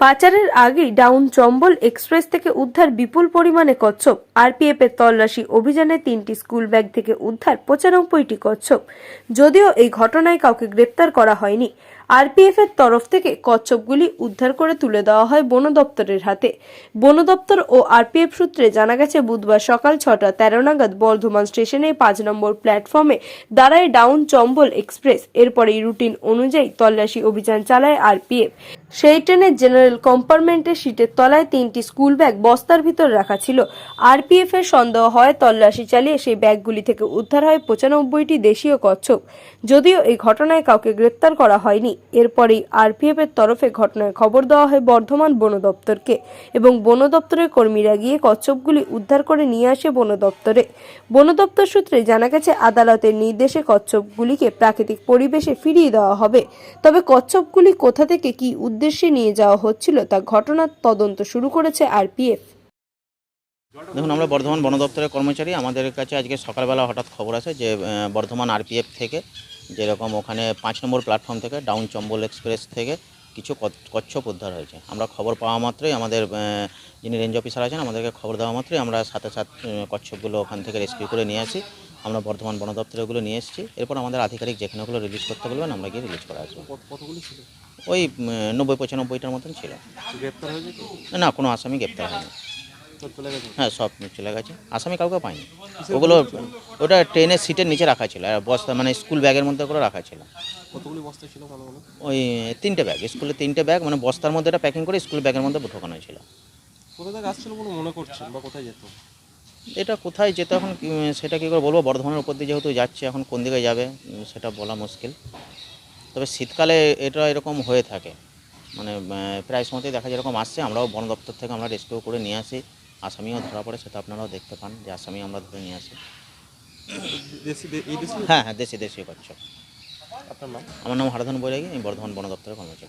পাচারের আগেই down Chambal express থেকে উদ্ধার বিপুল পরিমাণে কচ্ছপ। আরপিএফ এর তল্লাশি অভিযানে তিনটি স্কুল ব্যাগ থেকে উদ্ধার পঁচানব্বইটি কচ্ছপ। যদিও এই ঘটনায় কাউকে গ্রেপ্তার করা হয়নি আরপিএফ এর তরফ থেকে কচ্ছপগুলি উদ্ধার করে তুলে দেওয়া হয় বন দপ্তরের হাতে। বন দপ্তর ও আরপিএফ সূত্রে জানা গেছে, বুধবার সকাল ছটা তেরো নাগাদ বর্ধমান স্টেশনে পাঁচ নম্বর প্ল্যাটফর্মে দাঁড়ায় ডাউন চম্বল এক্সপ্রেস। এরপরেই রুটিন অনুযায়ী তল্লাশি অভিযান চালায় আরপিএফ। সেই ট্রেনের জেনারেল কম্পার্টমেন্টের সিটের তলায় তিনটি স্কুল ব্যাগ বস্তার ভিতর রাখা ছিল। আরপিএফ এর সন্দেহ হয়, তল্লাশি চালিয়ে সেই ব্যাগগুলি থেকে উদ্ধার হয় পঁচানব্বইটি দেশীয় কচ্ছপ। যদিও এই ঘটনায় কাউকে গ্রেপ্তার করা হয়নি। এরপরেই আরপিএফ এর তরফে ঘটনায় খবর দেওয়া হয় বর্ধমান বন দপ্তরকে এবং বন দপ্তরের কর্মীরা গিয়ে কচ্ছপগুলি উদ্ধার করে নিয়ে আসে বন দপ্তরে। বন দপ্তর সূত্রে জানা গেছে, আদালতের নির্দেশে কচ্ছপগুলিকে প্রাকৃতিক পরিবেশে ফিরিয়ে দেওয়া হবে। তবে কচ্ছপগুলি কোথা থেকে কি উদ্দেশ্যে নিয়ে যাওয়া হচ্ছিল তা ঘটনার তদন্ত শুরু করেছে আরপিএফ। দেখুন, আমরা বর্ধমান বন দপ্তরের কর্মচারী। আমাদের কাছে আজকে সকালবেলা হঠাৎ খবর আসে যে বর্ধমান আরপিএফ থেকে যেরকম ওখানে পাঁচ নম্বর প্ল্যাটফর্ম থেকে, ডাউন চম্বল এক্সপ্রেস থেকে কিছু কচ্ছপ উদ্ধার হয়েছে। আমরা খবর পাওয়া মাত্রই আমাদের যিনি রেঞ্জ অফিসার আছেন, আমাদেরকে খবর দেওয়া মাত্রই আমরা সাথে সাথে কচ্ছপগুলো ওখান থেকে রেস্কিউ করে নিয়ে আসি। আমরা বর্ধমান বন দপ্তরে ওগুলো নিয়ে এসেছি। এরপর আমাদের আধিকারিক যেখানে ওগুলো রিলিজ করতে বলবেন আমরা গিয়ে রিলিজ করা আসব। কতগুলি ছিল? ওই নব্বই পঁচানব্বইটার মতন ছিল। গ্রেপ্তার হয়েছে না কোনো আসামি গ্রেপ্তার হয়নি। হ্যাঁ সব চলে গেছে। আসামি কাউকে পাইনি। ওগুলো ওটা ট্রেনের সিটের নিচে রাখা ছিল। আর বস্তা মানে স্কুল ব্যাগের মধ্যে করে রাখা ছিল। কতগুলি বস্তা ছিল ওই তিনটে ব্যাগ স্কুলে তিনটে ব্যাগ মানে বস্তার মধ্যে প্যাকিং করে স্কুল ব্যাগের মধ্যে ঢোকানো ছিল। কোথা থেকে আসছিল বলে মনে করছেন বা কোথায় যেত? এটা কোথায় যেতে এখন সেটা কী করে বলব? বর্ধমানের উপর দিয়ে যেহেতু যাচ্ছে এখন কোন দিকে যাবে সেটা বলা মুশকিল। তবে শীতকালে এটা এরকম হয়ে থাকে। মানে প্রায় সময়তেই দেখা যায় এরকম আসছে। আমরাও বন দপ্তর থেকে আমরা রেস্কিউ করে নিয়ে আসি। আসামিও ধরা পড়ে সেটা আপনারাও দেখতে পান যে আসামি আমরা ধরে নিয়ে আসি। হ্যাঁ হ্যাঁ দেশি দেশি করছ আপনার নাম? আমার নাম হারাধন বৈরাগী আমি বর্ধমান বন দপ্তরের কর্মচারী।